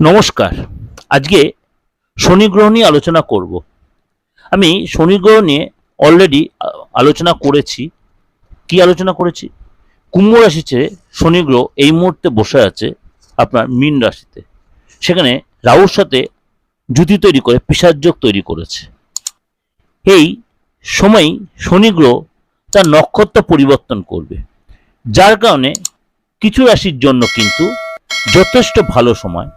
নমস্কার। আজকে শনি গ্রহ নিয়ে আলোচনা করব। আমি শনি গ্রহ নিয়ে অলরেডি আলোচনা করেছি। কি আলোচনা করেছি? কুম্ভ রাশিতে শনি গ্রহ এই মুহূর্তে বসে আছে আপনার মীন রাশিতে। সেখানে রাহুর সাথে জুতি তৈরি করে পিসাযোগ তৈরি করেছে। এই সময় শনি গ্রহ তার নক্ষত্র পরিবর্তন করবে। যার কারণে কিছু রাশির জন্য কিন্তু যথেষ্ট ভালো সময়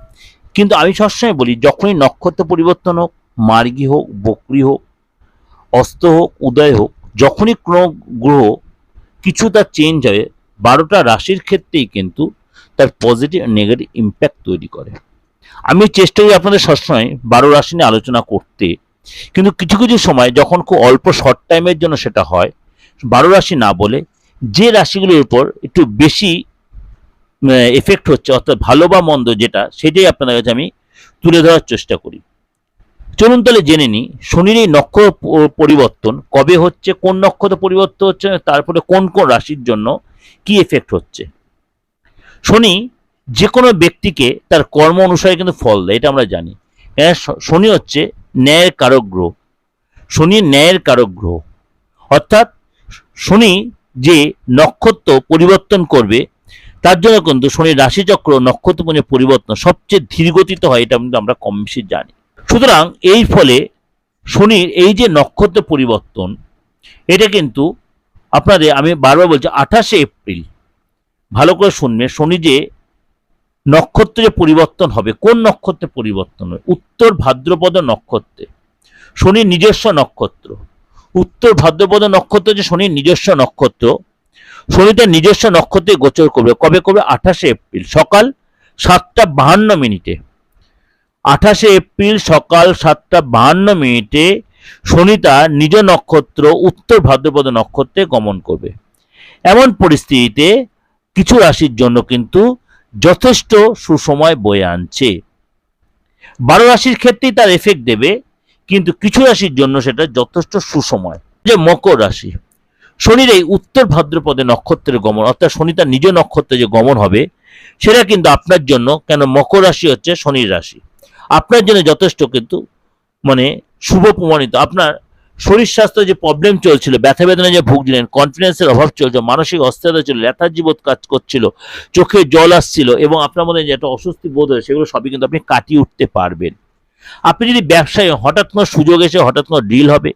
কিন্তু আমি সবসময় বলি, যখনই নক্ষত্র পরিবর্তন হোক, মার্গী হোক, বকরি হোক, অস্ত হোক, উদয় হোক, যখনই কোনো গ্রহ কিছু তার চেঞ্জ হয়, বারোটা রাশির ক্ষেত্রেই কিন্তু তার পজিটিভ নেগেটিভ ইম্প্যাক্ট তৈরি করে। আমি চেষ্টা করি আপনাদের সবসময় বারো রাশি নিয়ে আলোচনা করতে, কিন্তু কিছু কিছু সময় যখন খুব অল্প শর্ট টাইমের জন্য সেটা হয়, বারো রাশি না বলে যে রাশিগুলোর উপর একটু বেশি এফেক্ট হচ্ছে, অর্থাৎ ভালো বা মন্দ যেটা, সেটাই আপনাদের কাছে আমি তুলে ধরার চেষ্টা করি। চলুন তাহলে জেনে নিই শনির এই নক্ষত্র পরিবর্তন কবে হচ্ছে, কোন নক্ষত্র পরিবর্তন হচ্ছে, তারপরে কোন কোন রাশির জন্য কি এফেক্ট হচ্ছে? শনি যে কোনো ব্যক্তিকে তার কর্ম অনুসারে কিন্তু ফল দেয়, এটা আমরা জানি। হ্যাঁ শনি হচ্ছে ন্যায়ের কারক গ্রহ। শনি ন্যায়ের কারক গ্রহ। অর্থাৎ শনি যে নক্ষত্র পরিবর্তন করবে তার জন্য কিন্তু শনির রাশিচক্র নক্ষত্রপুঞ্জের পরিবর্তন সবচেয়ে ধীরগতিতে হয়, এটা কিন্তু আমরা কম বেশি জানি। সুতরাং এই ফলে শনির এই যে নক্ষত্র পরিবর্তন, এটা কিন্তু আপনাদের আমি বারবার বলছি আঠাশে এপ্রিল। ভালো করে শুনবে শনি যে নক্ষত্রে পরিবর্তন হবে, কোন নক্ষত্রে পরিবর্তন হবে? উত্তর ভাদ্রপদ নক্ষত্রে শনির নিজস্ব নক্ষত্র। উত্তর ভাদ্রপদ নক্ষত্র যে শনির নিজস্ব নক্ষত্র শনি তার নিজস্ব নক্ষত্রে গোচর করবে। কবে করবে? আঠাশে এপ্রিল, সকাল সাতটা বাহান্ন মিনিটে। আঠাশে এপ্রিল সকাল সাতটা বাহান্ন মিনিটে শনি নিজ নক্ষত্র, উত্তর ভাদ্রপদ নক্ষত্রে গমন করবে। এমন পরিস্থিতিতে কিছু রাশির জন্য কিন্তু যথেষ্ট সুসময় বয়ে আনছে। বারো রাশির ক্ষেত্রেই তার এফেক্ট দেবে, কিন্তু কিছু রাশির জন্য সেটা যথেষ্ট সুসময়। যে মকর রাশি শনির এই উত্তর ভাদ্রপদে নক্ষত্রের গমন, অর্থাৎ শনি তার নিজ নক্ষত্রে যে গমন হবে, সেটা কিন্তু আপনার জন্য কেন মকর রাশি হচ্ছে শনির রাশি। আপনার জন্য যথেষ্ট কিন্তু মানে শুভ প্রমাণিত। আপনার শরীর স্বাস্থ্য যে প্রবলেম চলছিল, ব্যথা বেদনা যে ভুগছিলেন কনফিডেন্সের অভাব চলছে মানসিক অস্থিরতা ছিল লেথার্জি কাজ করছিল, চোখে জল আসছিল এবং আপনার মধ্যে যে একটা অস্বস্তি বোধ হয় সেগুলো সবই কিন্তু আপনি কাটিয়ে উঠতে পারবেন। আপনি যদি ব্যবসায় হঠাৎ কোনো সুযোগ এসে হঠাৎ কোনো ডিল হবে,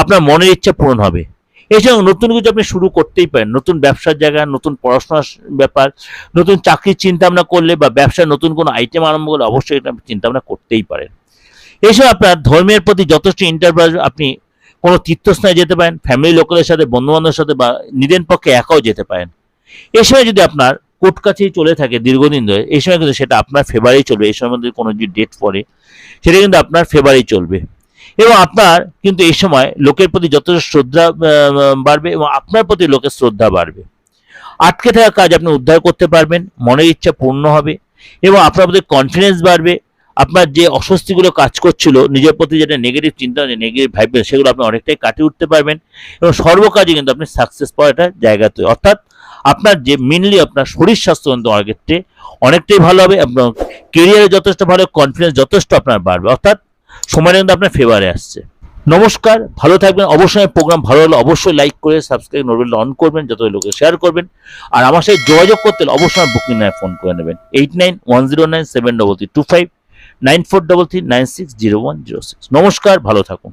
আপনার মনের ইচ্ছা পূরণ হবে। এছাড়াও নতুন কিছু আপনি শুরু করতেই পারেন, নতুন ব্যবসার জায়গা, নতুন পড়াশোনার ব্যাপার, নতুন চাকরির চিন্তা ভাবনা করলে বা ব্যবসায় নতুন কোনো আইটেম আরম্ভ করলে অবশ্যই এটা আপনি চিন্তা ভাবনা করতেই পারেন। এছাড়া আপনার ধর্মের প্রতি যথেষ্ট ইন্টারপ্রাইজ আপনি কোনো তীর্থস্থানে যেতে পারেন ফ্যামিলি লোকেদের সাথে বন্ধু বান্ধবের সাথে বা নিজের পক্ষে একাও যেতে পারেন। এ সময় যদি আপনার কোর্ট কাছেই চলে থাকে দীর্ঘদিন ধরে এই সময় কিন্তু সেটা আপনার ফেভারেই চলবে এই সময় মধ্যে কোনো যদি ডেট পড়ে, সেটা কিন্তু আপনার ফেভারেই চলবে। এবং আপনার কিন্তু এই সময় লোকের প্রতি যথেষ্ট শ্রদ্ধা বাড়বে এবং আপনার প্রতি লোকের শ্রদ্ধা বাড়বে। আটকে থাকা কাজ আপনি উদ্ধার করতে পারবেন, মনের ইচ্ছা পূর্ণ হবে এবং আপনার প্রতি কনফিডেন্স বাড়বে। আপনার যে অস্বস্তিগুলো কাজ করছিল, নিজের প্রতি যেটা নেগেটিভ চিন্তা নেগেটিভ ভাইবেন সেগুলো আপনি অনেকটাই কাটিয়ে উঠতে পারবেন এবং সর্বকাজে কিন্তু আপনি সাকসেস পাওয়ার একটা জায়গা তৈরি। অর্থাৎ আপনার যে মেনলি আপনার শরীর স্বাস্থ্য কিন্তু অনেক ক্ষেত্রে অনেকটাই ভালো হবে আপনার কেরিয়ারে যথেষ্ট ভালো কনফিডেন্স যথেষ্ট আপনার বাড়বে। অর্থাৎ সময়টা কিন্তু আপনার ফেভারে আসছে। নমস্কার, ভালো থাকবেন। অবশ্যই প্রোগ্রাম ভালো হলে অবশ্যই লাইক করে সাবস্ক্রাইব নোবেল অন করবেন, যত লোকে শেয়ার করবেন। আর আমার সাথে যোগাযোগ করতে হলে অবশ্যই বুকিং নায় ফোন করে নেবেন। Eight nine one zero nine seven double three two five nine four double three nine six zero one zero six নমস্কার, ভালো থাকুন।